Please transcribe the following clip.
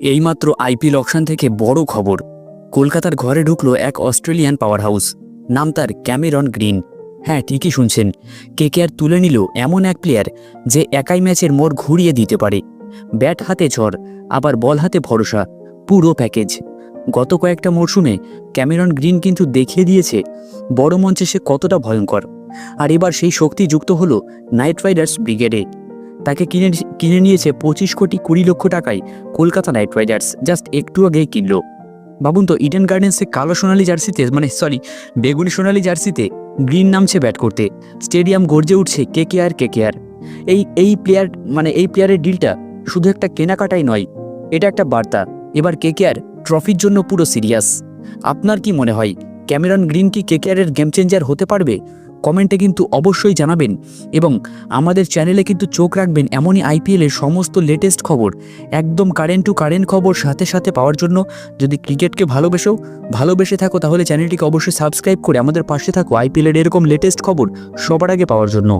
এইমাত্র IPL auction থেকে বড় খবর। কলকাতার ঘরে ঢুকলো এক অস্ট্রেলিয়ান পাওয়ার হাউস নাম তার ক্যামেরন গ্রিন। হ্যাঁ ঠিকই শুনছেন। কেকেআর তুলে নিল এমন এক প্লেয়ার যে একাই ম্যাচের মোড় ঘুরিয়ে দিতে পারে। ব্যাট হাতে ঝড়, আবার বল হাতে ভরসা, পুরো প্যাকেজ। গত কয়েকটা মরশুমে ক্যামেরন গ্রিন কিন্তু দেখিয়ে দিয়েছে, বড় মঞ্চে সে কতটা ভয়ঙ্কর। আর এবার সেই শক্তি যুক্ত হলো নাইট রাইডার্স ব্রিগেডে। তাকে কিনে কিনে নিয়েছে পঁচিশ কোটি কুড়ি লক্ষ টাকায় কলকাতা নাইট রাইডার্স। জাস্ট একটু আগেই কিনলো। ভাবুন তো ইডেন গার্ডেন্সে কালো সোনালি জার্সিতে মানে সরি বেগুনি সোনালি জার্সিতে গ্রিন নামছে ব্যাট করতে। স্টেডিয়াম গর্জে উঠছে কে কে আর কে কে আর এই এই প্লেয়ার মানে এই প্লেয়ারের ডিলটা শুধু একটা কেনাকাটাই নয়, এটা একটা বার্তা। এবার কে কে আর ট্রফির জন্য পুরো সিরিয়াস আপনার কি মনে হয়, ক্যামেরন গ্রিন কি কে কে আরের গেম চেঞ্জার হতে পারবে? কমেন্টে কিন্তু অবশ্যই জানাবেন এবং আমাদের চ্যানেলে কিন্তু চোখ রাখবেন এমনই আইপিএলের সমস্ত লেটেস্ট খবর। একদম কারেন্ট টু কারেন্ট খবর সাথে সাথে পাওয়ার জন্য যদি ক্রিকেটকে ভালোবেসো, ভালোবেসে থাকো তাহলে চ্যানেলটিকে অবশ্যই সাবস্ক্রাইব করে আমাদের পাশে থাকো আইপিএলের এরকম লেটেস্ট খবর সবার আগে পাওয়ার জন্য।